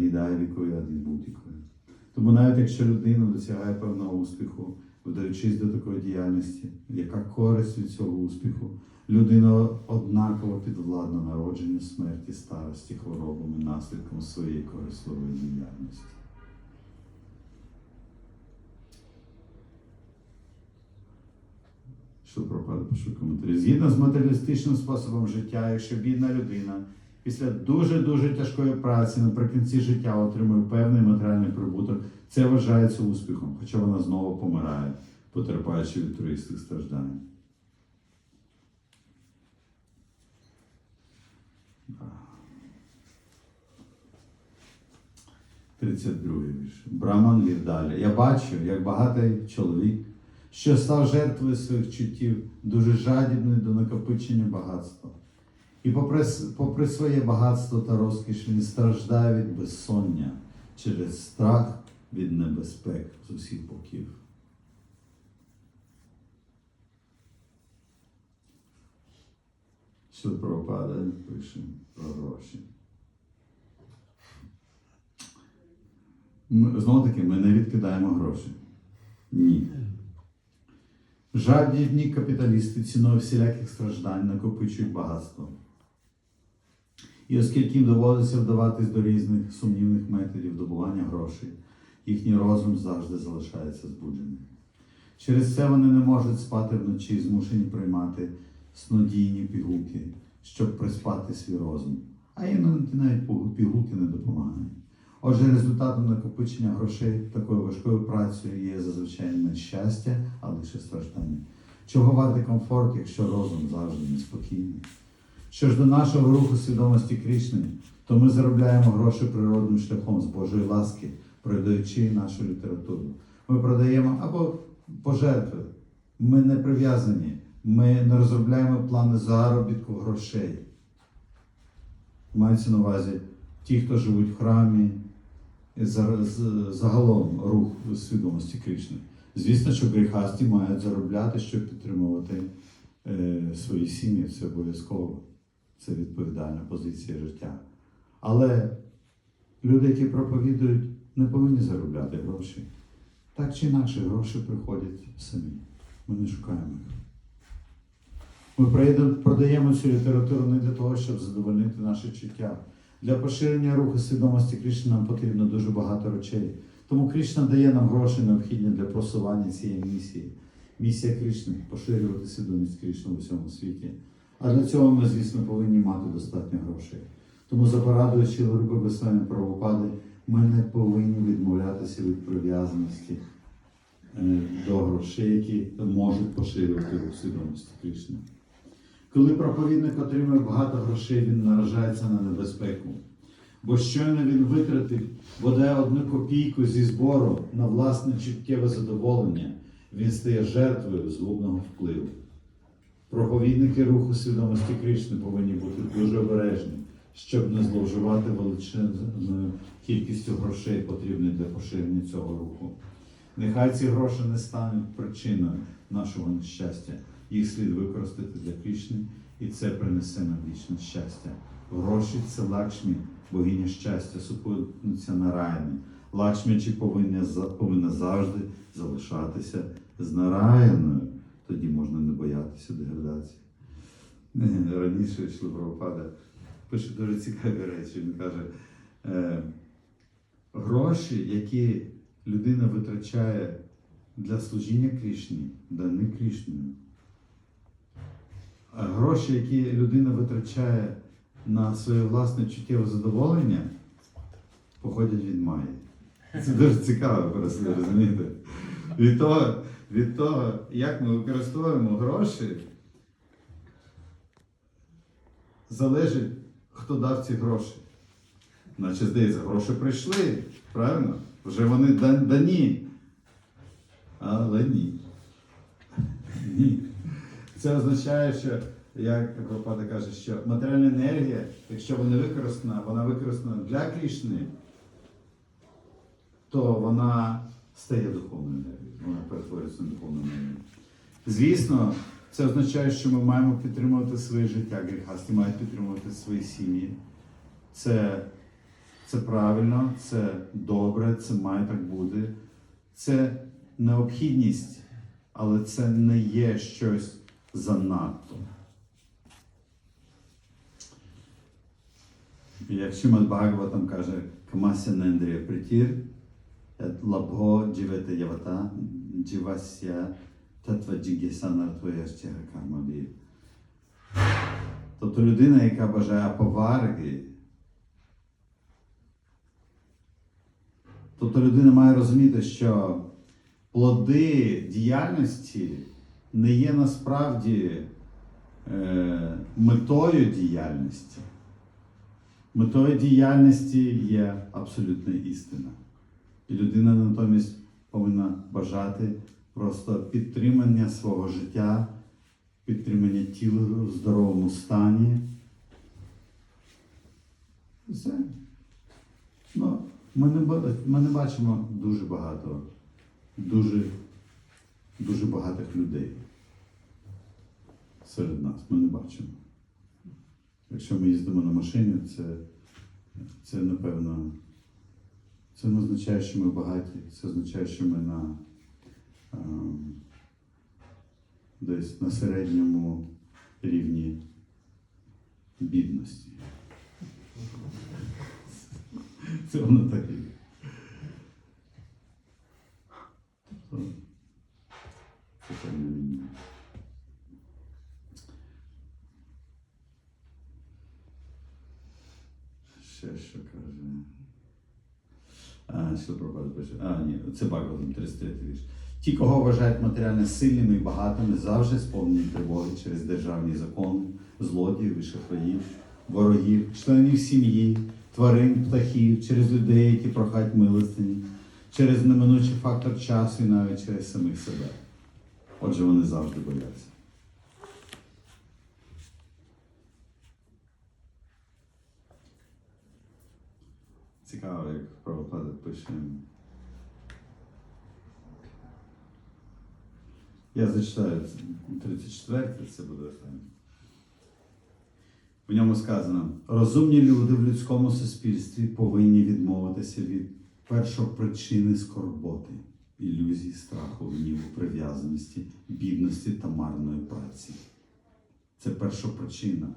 адідай вікою адібутікою. Тому навіть якщо людина досягає певного успіху, вдаючись до такої діяльності, яка користь від цього успіху, людина однаково підвладна народженню, смерті, старості, хворобам і наслідком своєї корисливої діяльності. Що пропаде, пишу коментарі. Згідно з матеріалістичним способом життя, якщо бідна людина після дуже-дуже тяжкої праці наприкінці життя отримує певний матеріальний прибуток, це вважається успіхом, хоча вона знову помирає, потерпаючи від туристських страждань. 32 вірш. Браман вів далі. Я бачу, як багатий чоловік, що став жертвою своїх чуттів, дуже жадібний до накопичення багатства. І попри, попри своє багатство та розкіш він страждає від безсоння через страх від небезпек з усіх боків. Що пропада, пише про гроші. Знову таки, ми не відкидаємо гроші. Ні. Жадібні капіталісти ціною всіляких страждань накопичують багатство. І оскільки їм доводиться вдаватись до різних сумнівних методів добування грошей, їхній розум завжди залишається збудженим. Через це вони не можуть спати вночі і змушені приймати снодійні пігулки, щоб приспати свій розум. А іноді навіть пігулки не допомагають. Отже, результатом накопичення грошей такою важкою працею є зазвичай не щастя, а лише страждання. Чого вартий комфорт, якщо розум завжди неспокійний? Що ж до нашого руху свідомості Крішни, то ми заробляємо гроші природним шляхом з Божої ласки, продаючи нашу літературу. Ми продаємо або пожертви. Ми не прив'язані, ми не розробляємо плани заробітку грошей. Мається на увазі ті, хто живуть в храмі, загалом рух свідомості Кришни. Звісно, що гріхасті мають заробляти, щоб підтримувати е, свої сім'ї, це обов'язково. Це відповідальна позиція життя. Але люди, які проповідують, не повинні заробляти гроші. Так чи інакше, гроші приходять самі. Ми не шукаємо їх. Ми продаємо цю літературу не для того, щоб задовольнити наше чуття. Для поширення руху свідомості Кришни нам потрібно дуже багато речей. Тому Кришна дає нам гроші, необхідні для просування цієї місії. Місія Кришни поширювати свідомість Кришни в усьому світі. А для цього ми, звісно, повинні мати достатньо грошей. Тому за порадою Шілорби Безсвями правопади ми не повинні відмовлятися від прив'язаності е, до грошей, які можуть поширювати рух свідомості Кришни. Коли проповідник отримує багато грошей, він наражається на небезпеку. Бо щойно він витратить бодай одну копійку зі збору на власне чуттєве задоволення, він стає жертвою згубного впливу. Проповідники руху свідомості Кришни повинні бути дуже обережні, щоб не зловживати величезною кількістю грошей, потрібних для поширення цього руху. Нехай ці гроші не стануть причиною нашого нещастя. Їх слід використати для Кришни, і це принесе нам вічне щастя. Гроші це лакшмі, богиня щастя, супутниця нараяни. Лакшмі чи повинна, повинна завжди залишатися з нараяною. Тоді можна не боятися деградації. Е, Раніше Прабхупада пише дуже цікаві речі. Він каже, е, гроші, які людина витрачає для служіння Крішні, дані Крішнею. Гроші, які людина витрачає на своє власне чуттєве задоволення, походять від Майї. Це дуже цікаво просто розумієте. Від того, від того, як ми використовуємо гроші, залежить, хто дав ці гроші. Наче здається, гроші прийшли, правильно? Вже вони дані. Але ні. Ні. Це означає, що, як Прабхупада каже, що матеріальна енергія, якщо вона використана, вона використана для Крішни, то вона стає духовною енергією, вона перетворюється на духовну енергію. Звісно, це означає, що ми маємо підтримувати своє життя, гріхасті мають підтримувати свої сім'ї. Це, Це правильно, це добре, це має так бути. Це необхідність, але це не є щось занадто. Як Шимат Бхагаватам каже, Камася Нендрія Притір, лабго дживете явата, дживася татва джігесана твоящага кармабі. Тобто людина, яка бажає аповарги, тобто людина має розуміти, що плоди діяльності не є насправді е, метою діяльності. Метою діяльності є абсолютна істина. І людина натомість повинна бажати просто підтримання свого життя, підтримання тіла в здоровому стані. Все. Ну, ми, не, ми не бачимо дуже багато, дуже, дуже багатих людей серед нас. Ми не бачимо. Якщо ми їздимо на машині, це, це напевно, це не означає, що ми багаті, це означає, що ми на ем, десь на середньому рівні бідності. Це воно так і. є. Тобто, це так не міняє. Ще що каже. А, що пропаде пише? А, ні, це Бхагаватам, 33 вірш. Ті, кого вважають матеріально сильними і багатими, завжди сповнені тривоги через державні закони, злодіїв і шахраїв, ворогів, членів сім'ї, тварин, птахів, через людей, які прохають милостині, через неминучий фактор часу і навіть через самих себе. Отже, вони завжди бояться. Цікаво, як правопада пише. Я зачитаю 34, це буде останнє. В ньому сказано: розумні люди в людському суспільстві повинні відмовитися від першопричини скорботи, ілюзій, страху, гніву, прив'язаності, бідності та марної праці. Це першопричина.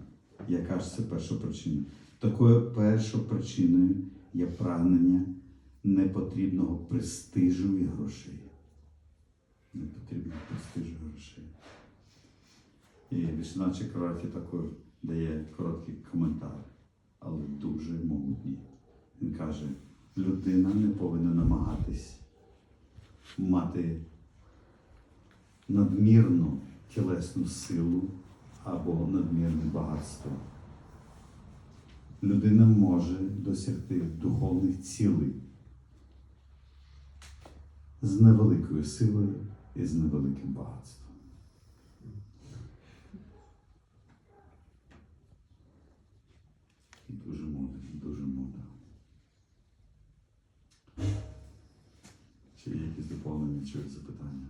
Яка ж це першопричина? Такою першопричиною є прагнення непотрібного престижу і грошей. Непотрібного престижу і грошей. І Вішна Чакраті також дає короткий коментар, але дуже могутній. Він каже, людина не повинна намагатись мати надмірну тілесну силу або надмірне багатство. Людина може досягти духовних цілей з невеликою силою і з невеликим багатством. Дуже мудро, дуже мудро. Чи є якісь доповнення чи запитання?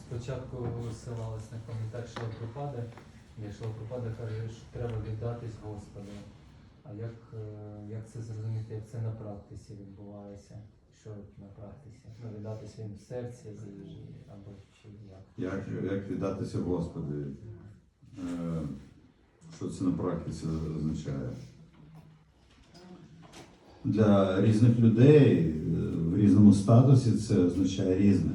Спочатку ссилалась на коментар Шилопропади, де Шилопропада каже, що треба віддатись Господу. А як, е, як це зрозуміти, як це на практиці відбувається? Що на практиці? Ну, віддатись він в серці або чи як? Як, як віддатися Господи? Е, Що це на практиці означає? Для різних людей е, в різному статусі це означає різне.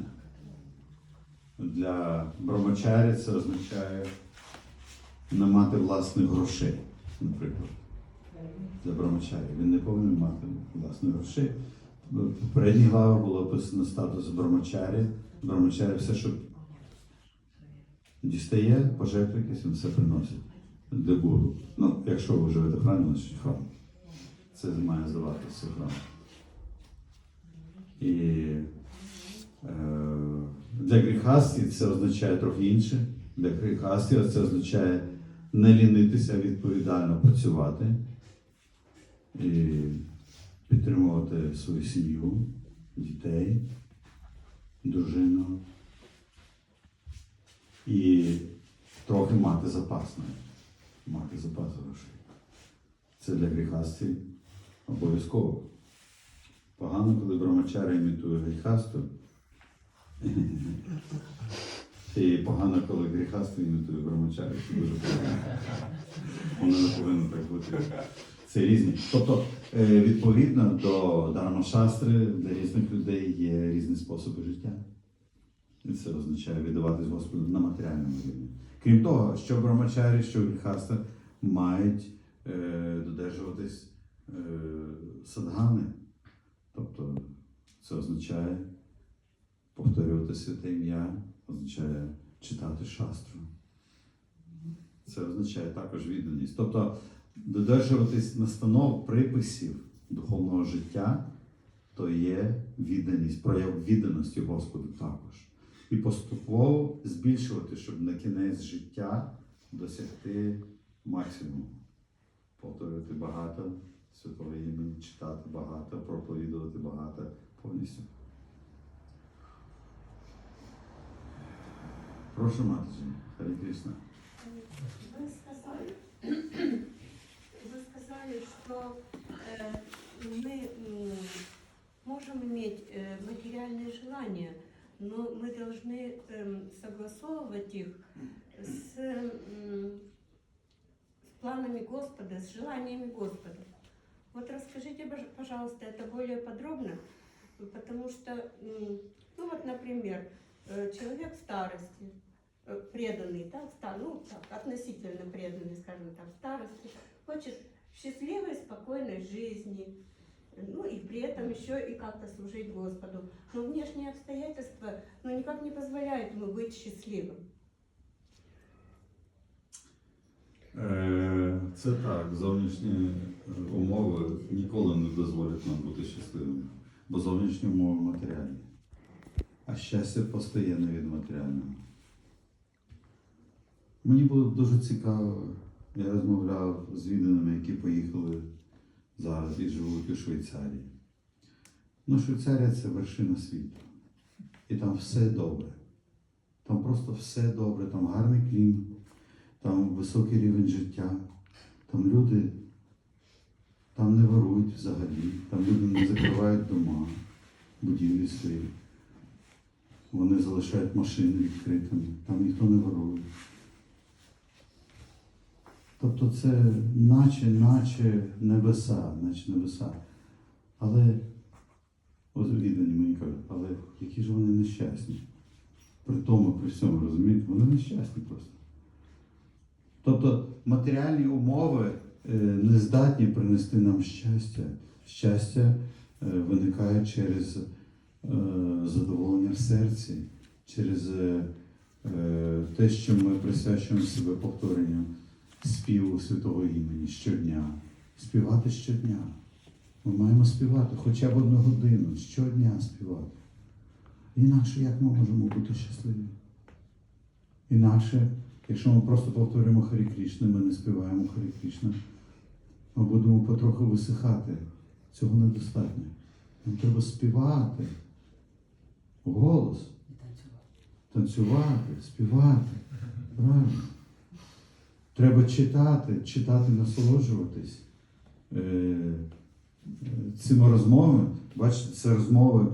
Для брамачарі це означає не мати власних грошей, наприклад. Для брамачарі. Він не повинен мати власних грошей. Попередній главі було описано статус брамачарі. Брамачарі все, що дістає, пожертвує якесь, він все приносить для Богу. Ну, якщо ви живете в храмі, значить храм. Це має здаватися храм. І е, для гріхасті це означає трохи інше. Для гріхасті це означає не лінитися, відповідально працювати і підтримувати свою сім'ю, дітей, дружину і трохи мати запас мати запас грошей. Це для гріхастів обов'язково. Погано, коли брамачари імітує гріхасту. І погано, коли гріхасту імітує брамачари. Дуже погано. Воно не повинно так бути. Це різні. Тобто, відповідно до Дармашастри для різних людей є різні способи життя. І це означає віддаватись Господу на матеріальному рівні. Крім того, що брамачарі, що гріхаста мають е, додержуватись е, садгани. Тобто це означає повторювати святе ім'я, означає читати шастру. Це означає також відданість. Тобто додержуватись настанов приписів духовного життя, то є відданість, прояв відданості Господу також. І поступово збільшувати, щоб на кінець життя досягти максимуму. Повторювати багато святого імені, читати багато, проповідувати багато повністю. Прошу матері, Харі Кришна. Что э, мы можем иметь э, материальные желания, но мы должны эм, согласовывать их с, с планами Господа, с желаниями Господа. Вот расскажите, пож- пожалуйста, это более подробно, потому что, ну вот, например, э, человек в старости, преданный, да, ну, так, относительно преданный, скажем так, в старости, хочет счастливой, спокойной жизни, э, ну и при этом еще и как-то служить Господу. Но внешние обстоятельства ну, никак не позволяют ему быть счастливым. Е, Це так, зовнішні е, умови ніколи не дозволять нам бути щасливими, бо зовнішні умови матеріальні. А щастя постає не від матеріального. Мені було дуже цікаво. Я розмовляв з відданими, які поїхали зараз і живуть у Швейцарії. Ну, Швейцарія це вершина світу. І там все добре. Там просто все добре, там гарний клімат там високий рівень життя, там люди там не ворують взагалі, там люди не закривають дома, будівлі свої. Вони залишають машини відкритими, там ніхто не ворує. Тобто це наче, наче небеса, наче небеса. Але от віддані мені кажуть, але які ж вони нещасні. При тому, при всьому, розумієте, вони нещасні просто. Тобто матеріальні умови е, не здатні принести нам щастя. Щастя е, виникає через е, задоволення в серці, через те, що ми присвячуємо себе повторенню співу святого імені щодня. Співати щодня. Ми маємо співати хоча б одну годину, щодня співати. Інакше як ми можемо бути щасливі? Інакше Якщо ми просто повторюємо Харі Крішна, ми не співаємо Харі Крішна, ми будемо потроху висихати. Цього недостатньо. Нам треба співати голос, танцювати, співати. Правильно. Треба читати, читати, насолоджуватись е, цими розмовами. Бачите, це розмови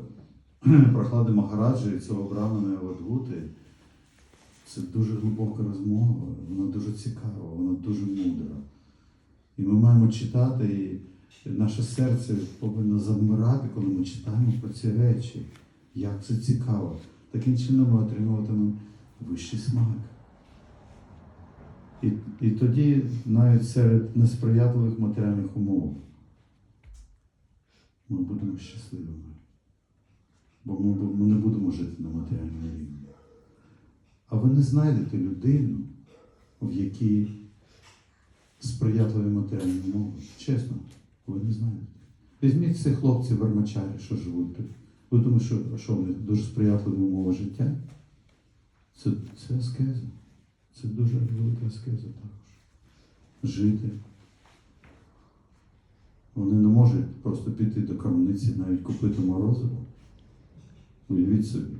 Прохлади Махараджі і цього брамана Авадгути. Це дуже глибока розмова, вона дуже цікава, вона дуже мудра. І ми маємо читати, і наше серце повинно завмирати, коли ми читаємо про ці речі. Як це цікаво. Таким чином ми отримуватимемо вищий смак. І, і тоді навіть серед несприятливих матеріальних умов ми будемо щасливими. Бо ми, ми не будемо жити на матеріальному рівні. А ви не знайдете людину, в якій сприятливі матеріальні умови. Чесно, ви не знайдете. Візьміть цих хлопців вермачарі, що живуть тут. Ви думаєте, що, що в них дуже сприятливі умови життя? Це, це аскеза. Це дуже велика аскеза також. Жити. Вони не можуть просто піти до крамниці, навіть купити морозиво. Уявіть собі,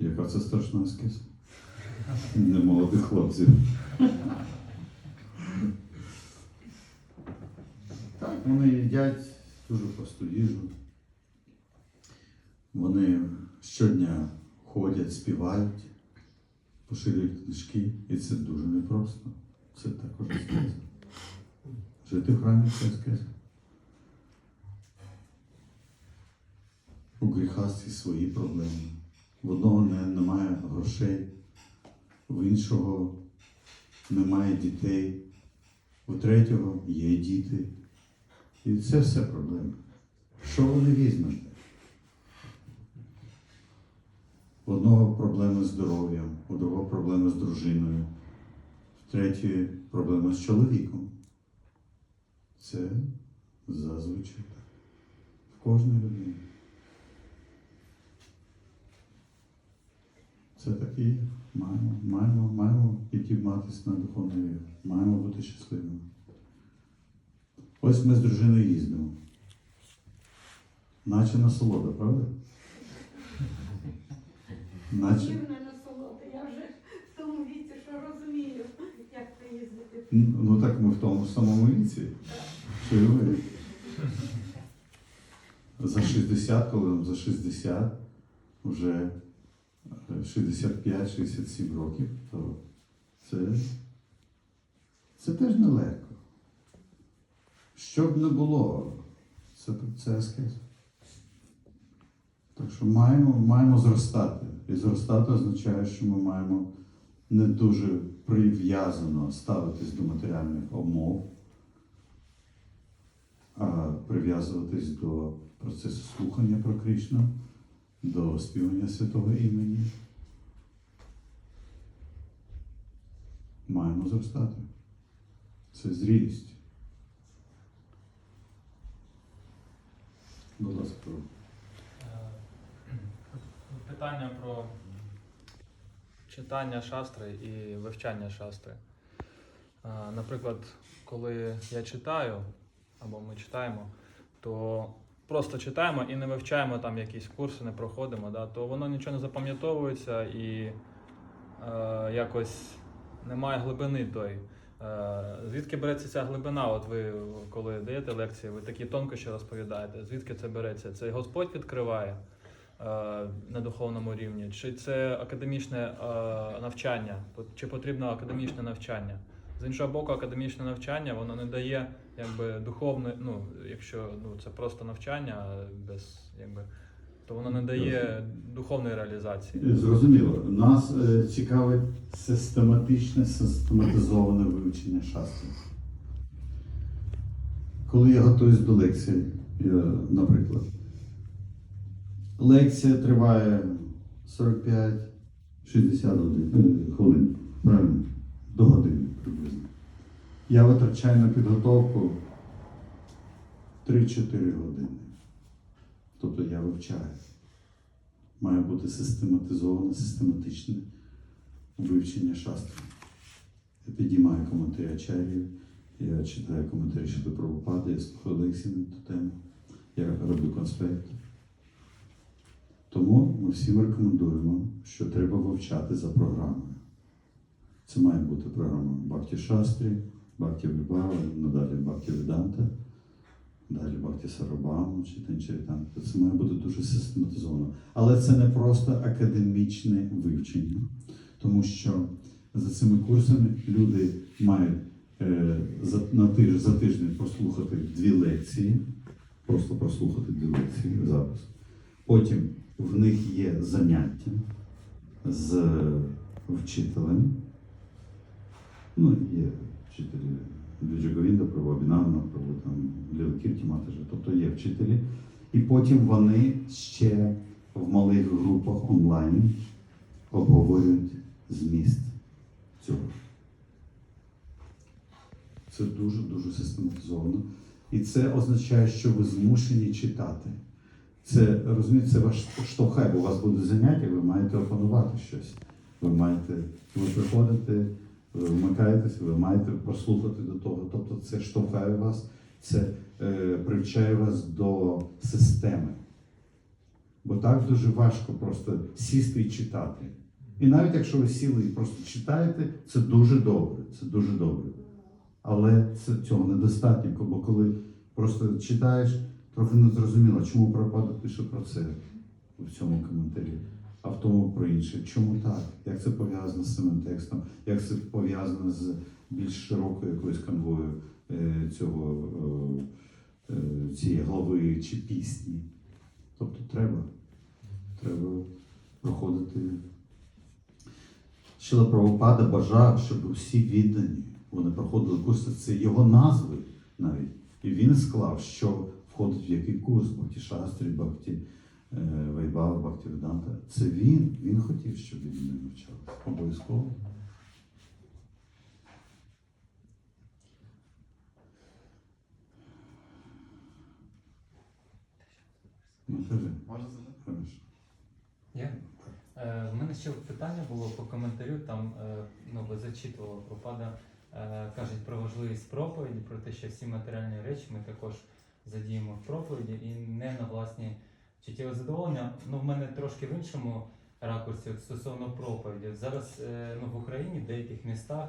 яка це страшна аскеза. Для молодих хлопців. вони їдять дуже просту їжу. Вони щодня ходять, співають, поширюють книжки, і це дуже непросто. Це також аскеза. Жити в храмі це аскеза. У гріхасті свої проблеми. В одного не, немає грошей, в іншого немає дітей, у третього є діти. І це все проблеми. Що вони візьмете? У одного проблеми з здоров'ям, у другого проблеми з дружиною, в третьої проблеми з чоловіком. Це зазвичай так. В кожній людині. Це так і. Маємо, маємо, маємо підійматися на духовний рівень. Маємо бути щасливими. Ось ми з дружиною їздимо. Наче насолода, правда? Наче. Насолода. Я вже в тому віці, що розумію, як це їздити. Ну так ми в тому самому віці. Що і ви? За 60, коли нам за 60, вже 65-67 років, то це, це теж нелегко. Що б не було, це, це аскеза. Так що маємо, маємо зростати. І зростати означає, що ми маємо не дуже прив'язано ставитись до матеріальних умов, а прив'язуватись до процесу слухання про Кришну, до співання святого імені. Маємо зростати. Це зрілість. Будь ласка. Питання про читання шастри і вивчання шастри. Наприклад, коли я читаю, або ми читаємо, то просто читаємо і не вивчаємо там якісь курси, не проходимо, да, то воно нічого не запам'ятовується і е, якось немає глибини тої. Е, Звідки береться ця глибина? От ви коли даєте лекції, ви такі тонкощі розповідаєте. Звідки це береться? Це Господь відкриває на духовному рівні, чи це академічне е, навчання, чи потрібно академічне навчання? З іншого боку, академічне навчання воно не дає якби духовне, ну якщо ну це просто навчання без якби, то воно не дає духовної реалізації. Зрозуміло. Нас е, цікавить систематичне, систематизоване вивчення шастри. Коли я готуюсь до лекції, я, наприклад, лекція триває 45-60 е, хвилин, правильно, до години приблизно. Я витрачаю на підготовку 3-4 години. Тобто я вивчаю має бути систематизоване, систематичне вивчення шастри. Я підіймаю коментарі ачарів, я читаю коментарі щодо Прабхупади, я слухаю лекції на ту тему, я роблю конспекти. Тому ми всім рекомендуємо, що треба вивчати за програмою. Це має бути програма Бхакти Шастрі, Бхакти Вибава, надалі Бхакти Веданта, далі Бхакти Сарабаму чи Танчаританта. Це має бути дуже систематизовано. Але це не просто академічне вивчення, тому що за цими курсами люди мають е, за, на тиж, за тиждень прослухати дві лекції, просто прослухати дві лекції, запис. Потім в них є заняття з вчителем. Ну, є вчителі Джаговінда, Правобінанна, Прабу, там Лілкірті Матажа, тобто є вчителі. І потім вони ще в малих групах онлайн обговорюють зміст цього. Це дуже-дуже систематизовано. І це означає, що ви змушені читати. Це розумієте, це ваш штовхає, бо у вас буде заняття, ви маєте опанувати щось. Ви маєте, ви приходите, ви вмикаєтесь, ви маєте прослухати до того. Тобто це штовхає вас, це е, привчає вас до системи. Бо так дуже важко просто сісти і читати. І навіть якщо ви сіли і просто читаєте, це дуже добре. Це дуже добре. Але це цього недостатньо, бо коли Просто читаєш, трохи не зрозуміло, чому Прабхупада пише про це в цьому коментарі, а в тому про інше. Чому так? Як це пов'язано з самим текстом? Як це пов'язано з більш широкою якоюсь канвою е, цього, е, е, цієї глави чи пісні? Тобто треба, треба проходити. Шила Прабхупада бажав, щоб усі віддані вони проходили курси. Це його назви навіть. І він склав, що входить в який курс Бхакті Шастрі, Бхакті е, Вайбава, Бхакті Веданта. Це він. Він хотів, щоб він не навчався. Обов'язково. Ну, кажи. Можна задати? Хорошо. Е, в мене ще питання було по коментарю, там е, ну, ви зачитували пропада, е, кажуть про важливість проповіді, про те, що всі матеріальні речі ми також задіємо в проповіді і не на власні чуттєве задоволення. Ну, в мене трошки в іншому ракурсі стосовно проповіді. Зараз е, ну, в Україні в деяких містах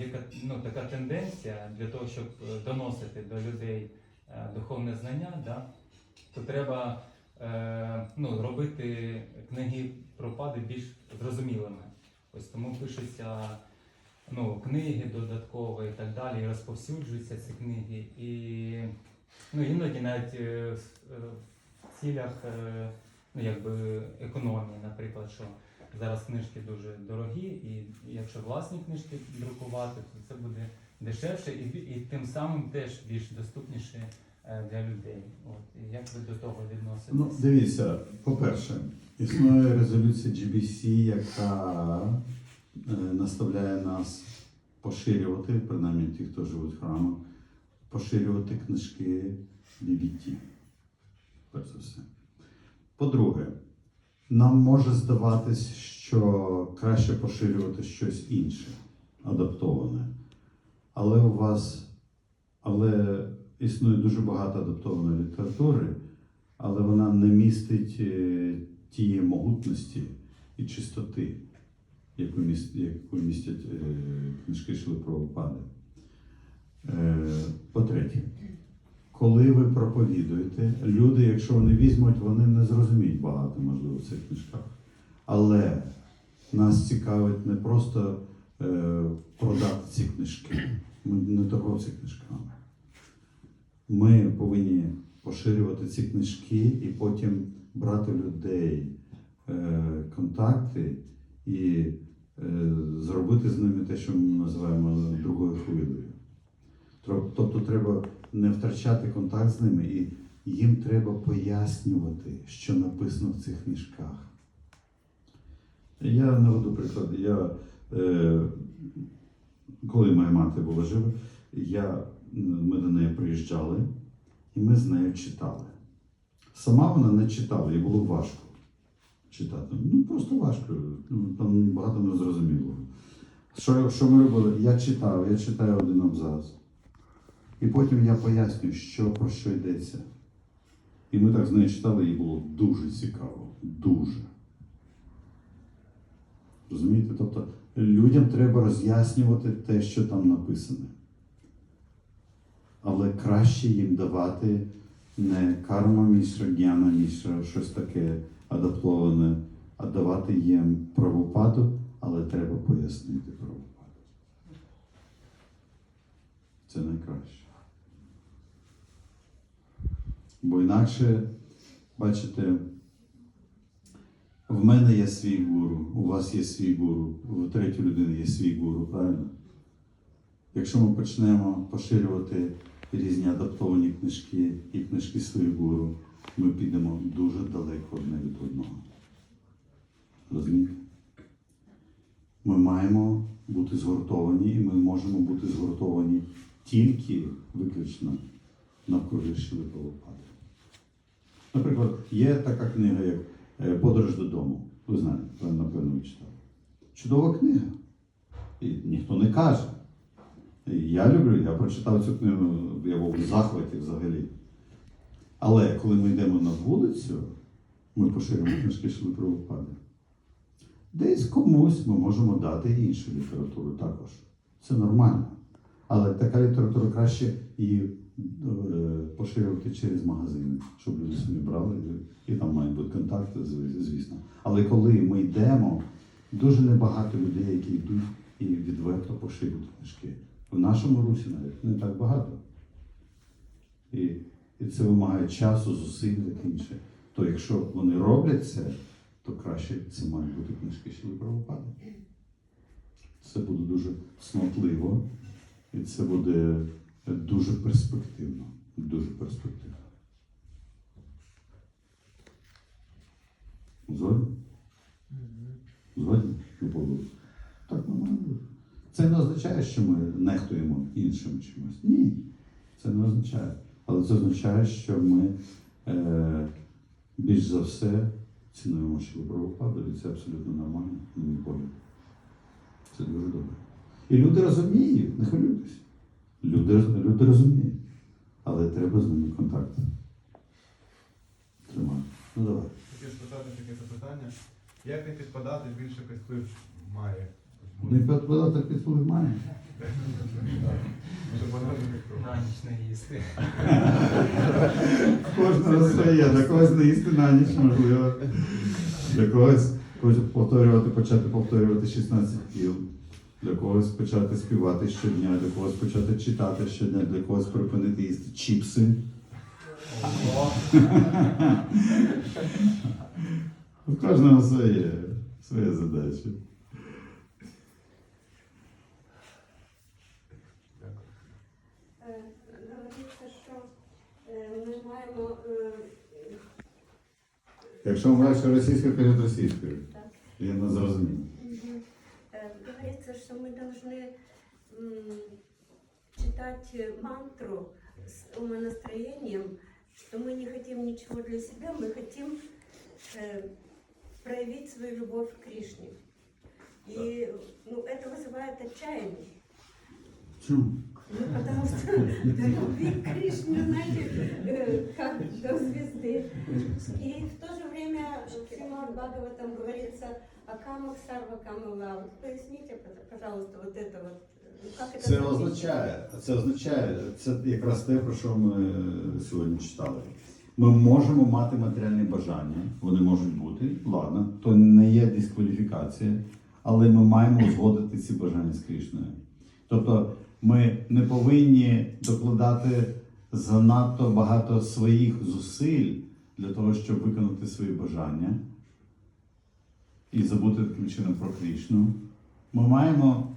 є ну, така тенденція для того, щоб е, доносити до людей е, духовне знання, да, то треба ну, робити книги пропади більш зрозумілими. Ось тому пишуться ну, книги додаткові і так далі, розповсюджуються ці книги. І ну, іноді навіть е, в- е, цілях е, ну, якби економії, наприклад, що зараз книжки дуже дорогі, і якщо власні книжки друкувати, то це буде дешевше і, і тим самим теж більш доступніше для людей. От. І як ви до того відноситесь? Ну, дивіться, по-перше, існує резолюція GBC, яка наставляє нас поширювати, принаймні ті, хто живуть в храмах, поширювати книжки BBT. Перш за все. По-друге, нам може здаватись, що краще поширювати щось інше, адаптоване. Але у вас, але існує дуже багато адаптованої літератури, але вона не містить е, тієї могутності і чистоти, яку, містять е, книжки Шили Правопади. Е, по-третє, коли ви проповідуєте, люди, якщо вони візьмуть, вони не зрозуміють багато, можливо, в цих книжках. Але нас цікавить не просто е, продати ці книжки. Ми не торговці книжками. Ми повинні поширювати ці книжки і потім брати людей е, контакти і е, зробити з ними те, що ми називаємо другою хвилею. Тобто треба не втрачати контакт з ними, і їм треба пояснювати, що написано в цих книжках. Я наведу приклад. Я, е, коли моя мати була жива, я, ми до неї приїжджали, і ми з нею читали. Сама вона не читала, їй було важко читати. Ну, просто важко, там багато не зрозуміло. Що, що ми робили? Я читав, я читаю один абзац. І потім я пояснюю, що про що йдеться. І ми так з нею читали, їй було дуже цікаво. Дуже. Розумієте? Тобто людям треба роз'яснювати те, що там написане. Але краще їм давати не карма мішра, гьяна мішра, щось таке адаптоване, а давати їм правопаду, але треба пояснити правопаду. Це найкраще. Бо інакше, бачите, в мене є свій гуру, у вас є свій гуру, у третьої людини є свій гуру, правильно? Якщо ми почнемо поширювати різні адаптовані книжки і книжки своїх гуру, ми підемо дуже далеко одне від одного. Розумієте? Ми маємо бути згуртовані, і ми можемо бути згуртовані тільки виключно навколо Шили Прабхупади. Наприклад, є така книга, як е, Подорож додому. Ви знаєте, напевно, ви. Чудова книга. І ніхто не каже. Я люблю, я прочитав цю книгу, я був в захваті взагалі. Але коли ми йдемо на вулицю, ми поширюємо книжки Шили Прабхупади. Десь комусь ми можемо дати іншу літературу також. Це нормально. Але така література краще її поширювати через магазини, щоб люди самі брали, і там мають бути контакти, звісно. Але коли ми йдемо, дуже небагато людей, які йдуть і відверто поширюють книжки. В нашому русі навіть не так багато. І, і це вимагає часу, зусиль таке інше. То якщо вони роблять це, то краще це мають бути книжки Шіли Правопади. Це буде дуже смотливо, і це буде дуже перспективно. Дуже перспективно. Згодні? Згодні? Так нормально. Це не означає, що ми нехтуємо іншим чимось. Ні. Це не означає. Але це означає, що ми е, більш за все цінуємо щодо правопаду, і це абсолютно нормально, на мій. Це дуже добре. І люди розуміють, не хвилюйтесь. Люди, люди розуміють. Але треба з ними контакт. Тримати. Ну давай. Хотів спитати таке запитання. Як не підпадати більше під вплив має? Не підпадати під вплив має. Щоб вона. На ніч не їсти. Кожного своє, для когось не їсти на ніч, можливо. Для когось когось повторювати, почати повторювати 16 кіл. Для когось почати співати щодня, для когось почати читати щодня, для когось припинити їсти чіпси. У кожного своє, своє. Дякую. Е, е, ми маємо е, Якщо мовляєш російською, кажуть російською. Я не зрозумів. Читать э, мантру с умонастроением, что мы не хотим ничего для себя, мы хотим э, проявить свою любовь к Кришне. И ну, это вызывает отчаяние. Чому? Ну, потому что до любви к Кришне, знаете, э, как до звезды. И в то же время в Сримад Бхагаватам говорится о камах сарва камала. Вот Поясните, пожалуйста, вот это вот. Це означає, це означає, це якраз те, про що ми сьогодні читали. Ми можемо мати матеріальні бажання, вони можуть бути, ладно, то не є дискваліфікація, але ми маємо узгодити ці бажання з Крішною. Тобто ми не повинні докладати занадто багато своїх зусиль для того, щоб виконати свої бажання і забути таким чином про Крішну. Ми маємо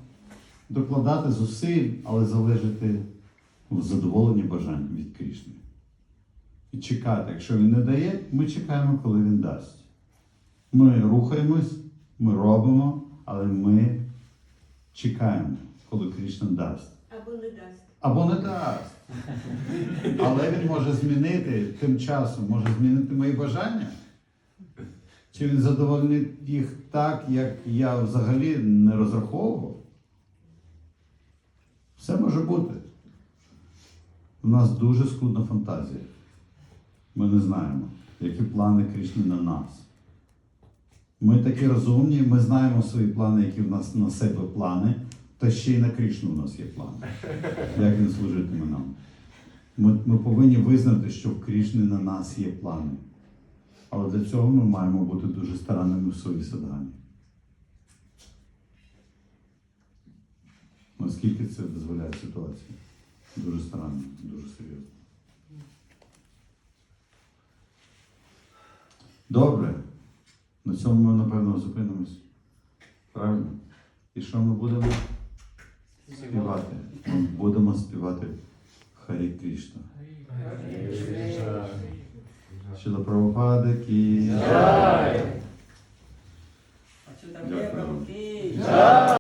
докладати зусиль, але залежати в задоволенні бажань від Крішни. І чекати, якщо він не дає, ми чекаємо, коли він дасть. Ми рухаємось, ми робимо, але ми чекаємо, коли Крішна дасть. Або не дасть. Або не дасть. Але він може змінити тим часом, може змінити мої бажання. Чи він задовольнить їх так, як я взагалі не розраховував? Все може бути. У нас дуже скудна фантазія. Ми не знаємо, які плани Кришни на нас. Ми такі розумні, ми знаємо свої плани, які в нас на себе плани, та ще й на Кришну у нас є плани. Як він служитиме нам. Ми, ми повинні визнати, що в Крішни на нас є плани. Але для цього ми маємо бути дуже старанними в своїй садгані. Наскільки це дозволяє ситуація? Дуже странно, дуже серйозно. Добре. На цьому ми, напевно, зупинимось. Правильно? І що ми будемо співати? Ми будемо співати Харі Крішна. Щодо правопади Кі. Дякую.